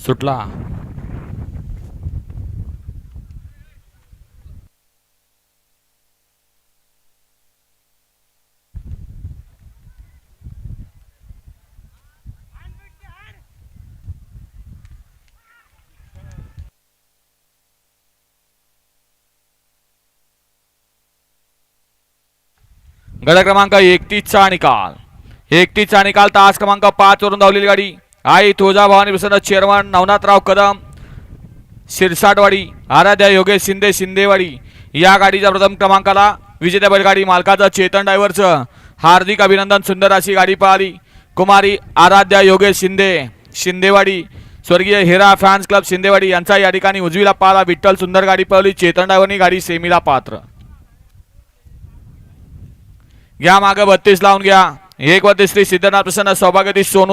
सुटला. गड क्रमांक एकतीसचा निकाल. एकतीसचा निकाल तास क्रमांक पाच वरून धावलेली गाडी. आई तुळजा भवानी प्रसन्न चेअरमन नवनाथराव कदम शिरसाटवाडी आराध्या योगेश शिंदे शिंदेवाडी. या गाडीच्या प्रथम क्रमांकाला विजेत्या बैलगाडी मालकाचं चेतन ड्रायव्हरचं हार्दिक अभिनंदन. सुंदर अशी गाडी पळाली कुमारी आराध्या योगेश शिंदे शिंदेवाडी. स्वर्गीय हिरा फॅन्स क्लब शिंदेवाडी यांचा या ठिकाणी उजवीला पाला. विठ्ठल सुंदर गाडी पळवली चेतन ड्रायव्हरनी गाडी सेमीला पात्र. घ्या मागं बत्तीस लावून घ्या. एक वरती श्री सिद्धनाथ प्रसन्न. सौभाग्यती सोनू